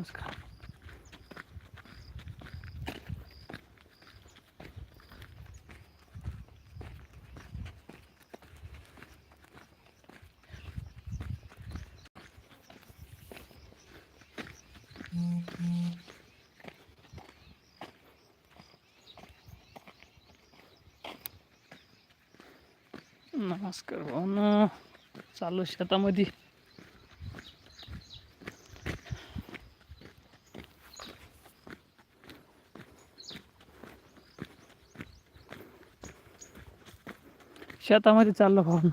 नमस्कार नमस्कार भाऊनो चालू शेतामध्ये शेतामध्ये चाललो भाऊनो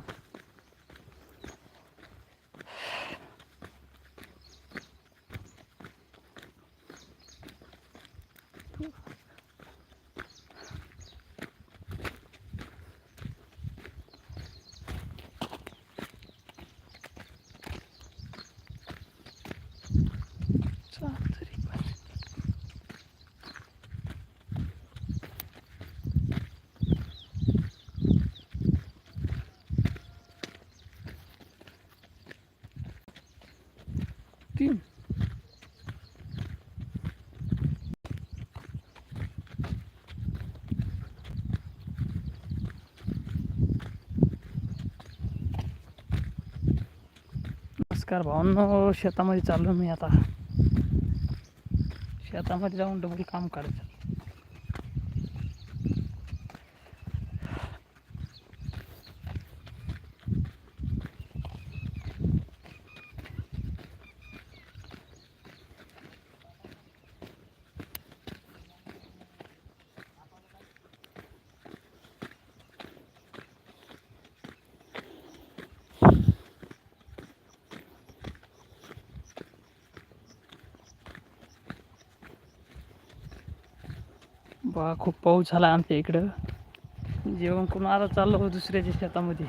चाल तरी पण. तीन नमस्कार भावांनो हो, शेतामध्ये चाललो मी आता. शेतामध्ये जाऊन डबल काम करायचं. बा खूप पाऊस झाला आमच्या इकडं. जेवण करून आता चाललो हो दुसऱ्याच्या शेतामध्ये.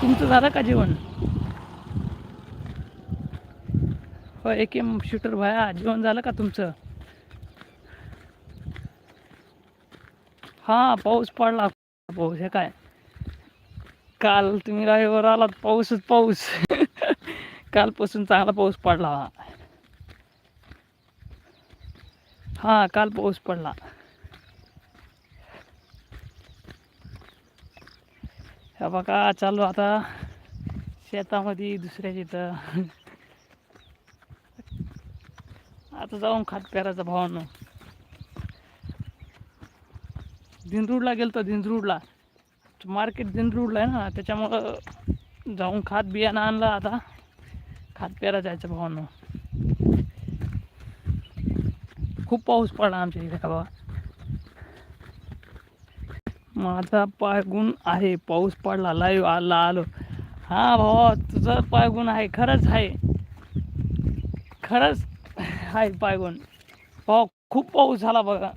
तुमचं झालं का जेवण? हो एक एम शूटर भाया जेवण झालं का तुमचं? हा पाऊस पडला. पाऊस हे काय? काल तुम्ही रविवार आलात पाऊसच पाऊस. कालपासून चांगला पाऊस पडला. हा काल पाऊस पडला. हे बघा चालू आता शेतामध्ये दुसऱ्या तिथं आता जाऊन खात पेरायचा भावानं. दिंदरूडला गेलतो तर दिंदरूडला मार्केट दिंदरूडला आहे ना त्याच्यामुळं जाऊन खात बियाणं आणलं आता. खात पेरा जायचं भावानं. खूप पाऊस पडला आमच्या इथे बाबा. माझा पायगुण आहे. पाऊस पडला लाईव्ह आला आलो. हा भावा तुझा पायगुण आहे. खरंच आहे. खरंच आहे पायगुण. भाऊ भावा खूप पाऊस झाला बघा.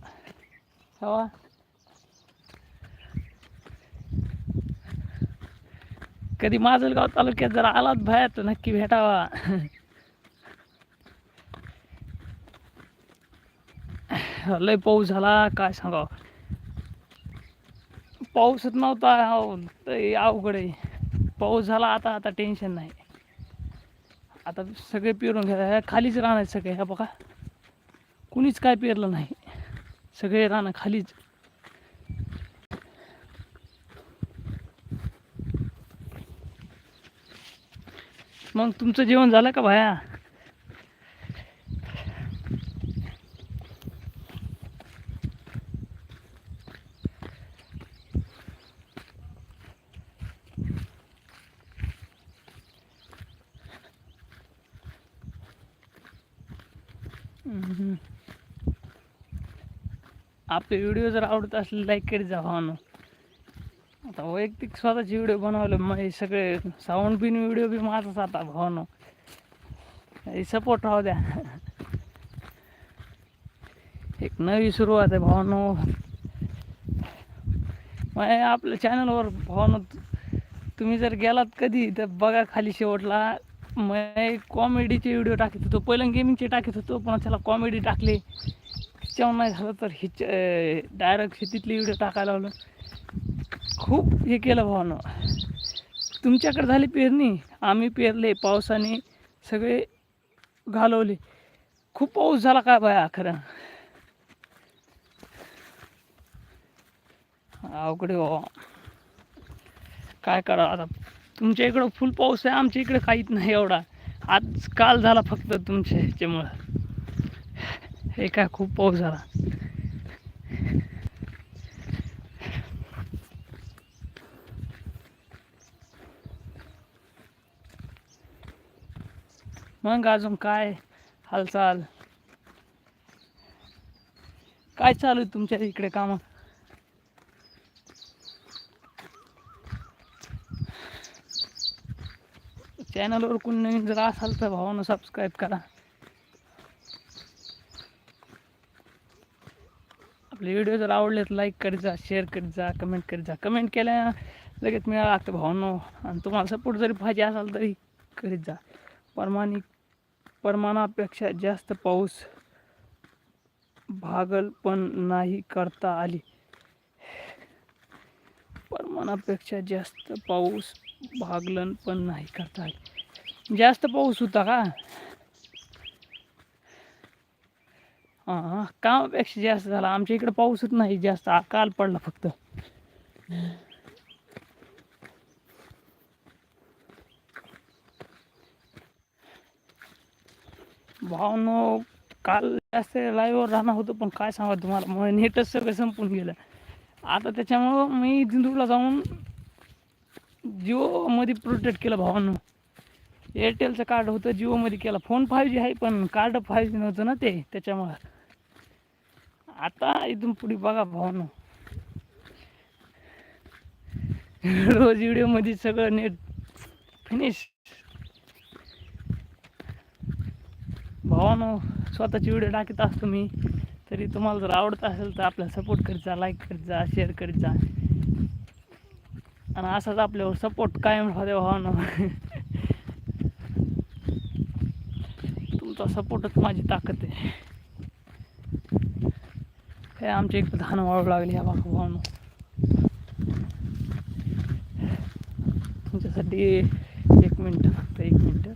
हवा कधी माजलगाव तालुक्यात जर आलात बाहेर तर नक्की भेटावा. लय पाऊस झाला काय सांगाव? पाऊसच नव्हता हो लय अवघड आहे. पाऊस झाला आता आता टेन्शन नाही. आता सगळे पेरून घ्या खालीच राहणार सगळे ह्या बघा. कुणीच काय पेरलं नाही. सगळे राहणं खालीच. मग तुमचं जेवण झालं का भाया? आपले व्हिडिओ जर आवडत असले लाईक करीत जा हो भावानो आता वैयक्तिक स्वतःचे व्हिडिओ बनवले मग हे सगळे साऊंड बिन व्हिडिओ बी माझाच आता हो भावानो सपोर्ट राहू द्या. एक नवी सुरुवात आहे हो भावानो मग आपल्या चॅनलवर भावानो तुम्ही जर गेलात कधी तर बघा खाली शेवटला. मग कॉमेडीचे व्हिडिओ टाकत होतो. पहिलं गेमिंगचे टाकत होतो पण त्याला कॉमेडी टाकले. त्याच्यावर नाही झालं तर हिच डायरेक्ट शेतीतले व्हिडिओ टाकायला लावलं. खूप हे केलं भावानं. तुमच्याकडे झाली पेरणी? आम्ही पेरले पावसाने सगळे घालवले. खूप पाऊस झाला का बाया? खरं. अवघड काय करा आता? तुमच्या इकडं फुल पाऊस आहे आमच्या इकडे काहीच नाही एवढा. आज काल झाला फक्त तुमच्या ह्याच्यामुळं. हे काय खूप पाऊस झाला. मग अजून काय हालचाल? काय चालू आहे तुमच्या इकडे कामं? चॅनलवर कोणी नवीन जर असाल तर भावानं सबस्क्राईब करा. आपले व्हिडिओ जर आवडले तर लाईक करीत जा शेअर करीत जा कमेंट करीत जा. कमेंट केल्या लगेच मिळाला तर भावानं. आणि तुम्हाला सपोर्ट जरी पाहिजे असाल तरी करीत जा. प्रमाणिक परमानापेक्षा जास्त पाऊस भागल पण नाही करता आली. प्रमाणापेक्षा जास्त पाऊस भागलन पण नाही करता आली जास्त पाऊस होता का? हां कामापेक्षा जास्त झाला. आमच्या इकडे पाऊसच नाही जास्त. काल पडला फक्त. भावनो काल जास्त लाईव्हवर राहणार होतं पण काय सांगा तुम्हाला? मग नेटच सगळं संपून गेलं. आता त्याच्यामुळं मी दिंदूरला जाऊन जिओमध्ये प्रोटेक्ट केलं भावानं. एअरटेलचं कार्ड होतं जिओमध्ये केलं. फोन फाय जी आहे पण कार्ड फाय जी नव्हतं ना ते त्याच्यामुळं. आता इथून पुढे बघा भावानं. रोज व्हिडिओमध्ये सगळं नेट फिनिश भावानो स्वतःची व्हिडिओ टाकत असतो मी तरी तुम्हाला जर आवडत असेल तर आपला सपोर्ट करीत जा लाईक करीत जा शेअर करीत जा. आणि असाच आपल्यावर सपोर्ट कायम राहते भावानो. तुमचा सपोर्टच माझी ताकद आहे. हे आमच्या इकडे धान वाळू लागली ह्या बाबा भावानो. तुमच्यासाठी एक मिनटं फक्त एक मिनटं.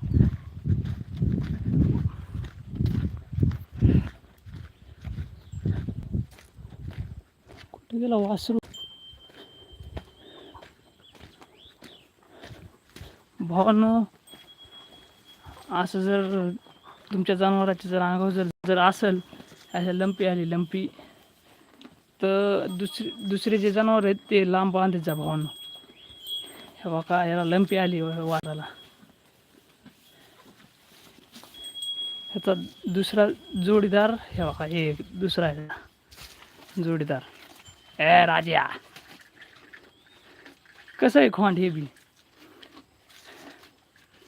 कुठे गेला वासरू? भावांनो असं जर तुमच्या जनावराच्या जर अंगावर जर जर असेल अशा लंपी आली लंपी तर दुसरी दुसरे जे जनावर आहेत ते लांब बांधत जा भावांनो. हे का याला लंपी आली वाटाला ह्याचा दुसरा जोडीदार हे बघा हे दुसरा आहे. जोडीदार. ए राजा! कसं आहे खोंड हे बी?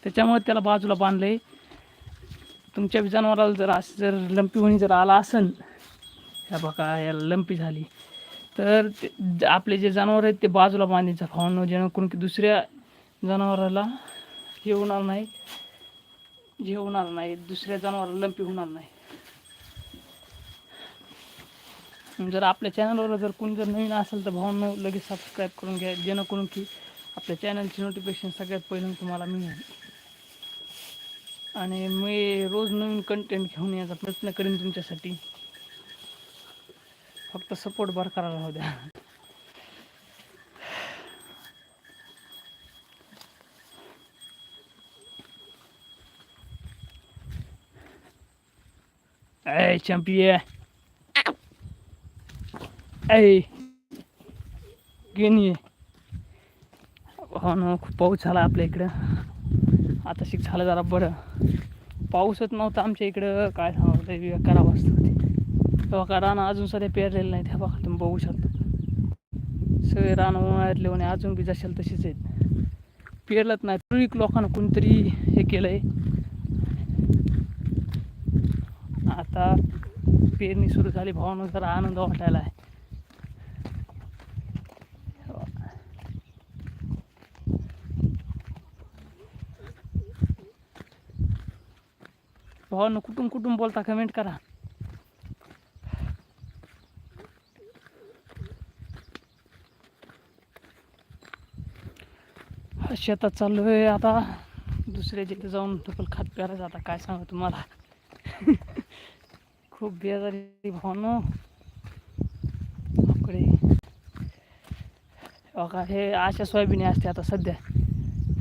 त्याच्यामुळे त्याला बाजूला बांधलंय. तुमच्या जनावराला जर असं जर लंपी होणी जर आला असन ह्या बघा याला लंपी झाली. तर ते आपले जे जनावर आहेत ते बाजूला बांधायचं फावणं जेणेकरून की दुसऱ्या जनावराला हे होणार नाही जे होणार नाही. दुसऱ्या जनावराला लंपी होणार नाही. जर आपल्या चॅनलवर जर कोणी जर नवीन असेल तर भावनं लगेच सबस्क्राईब करून घ्या. जेणेकरून की आपल्या चॅनलची नोटिफिकेशन सगळ्यात पहिल्यांदा तुम्हाला मिळेल. आणि मी रोज नवीन कंटेंट घेऊन यायचा प्रयत्न करेन तुमच्यासाठी फक्त सपोर्ट बरकरार राहू द्या Ey, champion. Ey. गेनी हो ना खूप पाऊस झाला आपल्या इकडं आता शिक झालं जरा बरं पाऊसच नव्हता आमच्या इकडं. काय सांगतो ते करावं असतं तेव्हा का रानं अजून सध्या पेरलेलं नाही त्या बघा तुम्ही बघू शकता. सगळे रानं उन्हाळ्यातले आणि अजून बी जशाल तशीच आहेत. पेरलंच नाही. पूर्वीक लोकांना कोणतरी हे केलं आहे आता पेरणी सुरू झाली भावानं जरा आनंद वाटायला आहे भावानं कुठून कुठून बोलता कमेंट करा. शेतात चाललो आहे आता. दुसऱ्या जिथे जाऊन डबल खात प्यारायचं आता काय सांगू तुम्हाला. खूप बेजारी भावनो हो आपकडे हे अशा सोयाबीन असते आता सध्या.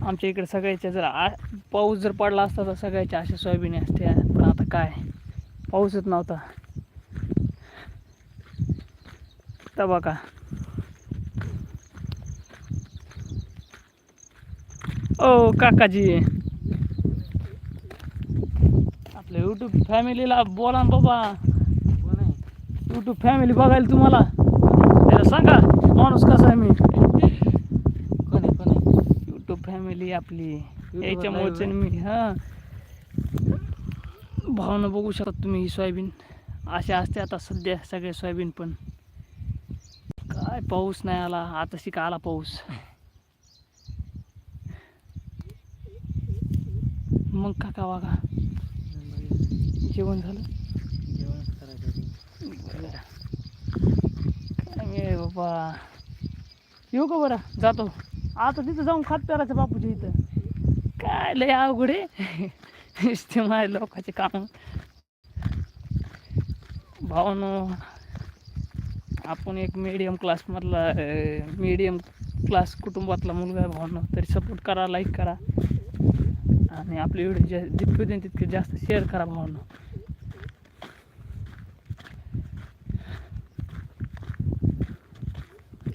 आमच्या इकडे सगळ्याच्या जर आ पाऊस जर पडला असता तर सगळ्याच्या अशा सोयाबीन असते. पण आता काय? पाऊसच नव्हता. तर बघा. ओ काकाजी. आपल्या यूट्यूब फॅमिलीला बोला ना बाबा. यूट्यूब फॅमिली बघायला तुम्हाला. त्याला सांगा माणूस कसा आहे मी? कोण कोण यूट्यूब फॅमिली आपली. Live मी हां. भावना बघू शकता तुम्ही ही सोयाबीन. असे असते आता सध्या सगळे सोयाबीन पण. काय पाऊस नाही आला आता शिका आला पाऊस. मग काका वागा. जेवण झालं? जेवण करायचं बाबा. येऊ का बरं? जातो. आता तिथं जाऊन खात प्यारायचं बापूच्या इथं. काय लय अवघड आहे. नुसते माझ्या लोकांचे काम। भावानो आपण एक मिडियम क्लासमधला मिडियम क्लास कुटुंबातला मुलगा आहे भावानो तरी सपोर्ट करा लाईक करा. आणि आपले व्हिडिओ जे जितके देईन तितके जास्त शेअर करा भावानो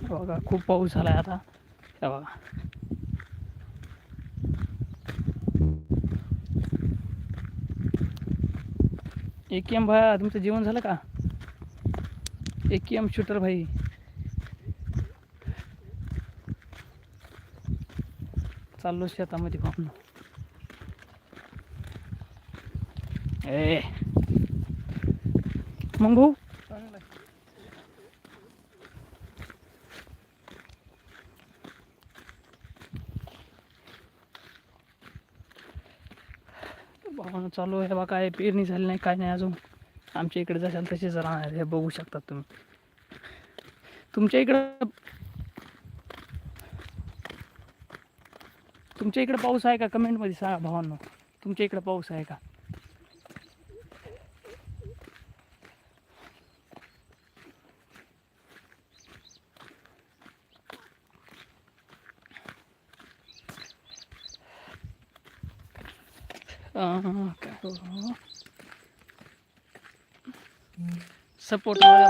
बघा खूप पाऊस झाला आहे आता बघा. ए एक एम भाई तुमचं जेवण झालं का? एक एम शूटर भाई. चाललो शेतामध्ये पाहून. ए. मग? भाऊ भावना चालू आहे. बा काय पेरणी झाली नाही काय नाही अजून. आमच्या इकडे जशाल तसेच राहणार हे बघू शकता तुम्ही. तुमच्या इकडं तुमच्या इकडे पाऊस आहे का? कमेंटमध्ये सांगा भावांनो. तुमच्या इकडे पाऊस आहे का काय करू सपोर्ट माझ्या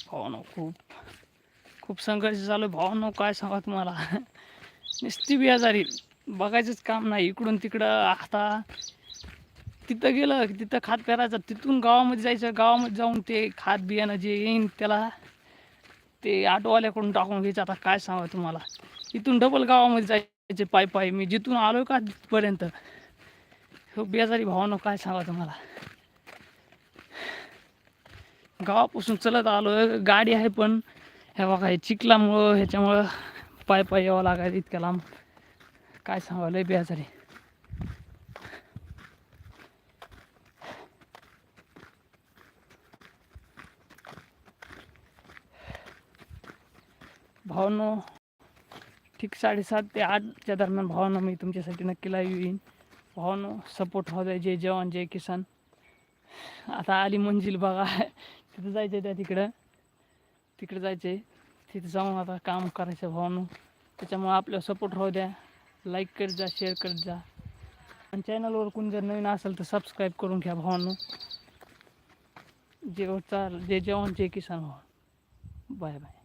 भावांनो खूप खूप संघर्ष चालू आहे. भावांनो काय सांगा तुम्हाला? नुसती बियाजारी बघायचंच काम नाही. इकडून तिकडं आता तिथं गेलं की तिथं खात पेरायचं. तिथून गावामध्ये जायचं. गावामध्ये जाऊन ते खात बियाणं जे येईन त्याला ते ऑटोवाल्याकडून टाकून घ्यायचं. आता काय सांगा तुम्हाला? इथून डबल गावामध्ये जायचं. पाय पाय मी जिथून आलो का तिथपर्यंत. हो बेजारी भावानं काय सांगा तुम्हाला? गावापासून चलत आलो गाडी आहे पण. हे बघा हे चिखलामुळं ह्याच्यामुळं पाय पाय यावं लागायचं इतक्या लांब. काय सांगावं लय बेजारी. भावनो ठीक साडेसात ते आठच्या दरम्यान भावानं मी तुमच्यासाठी नक्की लाईव्ह येईन. भावांनो सपोर्ट होऊ द्या. जय जवान जय किसान. आता आली मंजिल बघा. तिथं जायचं आहे त्या तिकडं. तिकडं जायचं आहे तिथं जाऊन आता काम करायचं भावांनो. त्याच्यामुळे आपल्याला सपोर्ट राहू द्या. लाईक करत जा शेअर करत जा. आणि चॅनलवर कोण जर नवीन असेल तर सबस्क्राईब करून घ्या भावांनो. जे चाल जे जवान जय किसान. भाऊ बाय बाय.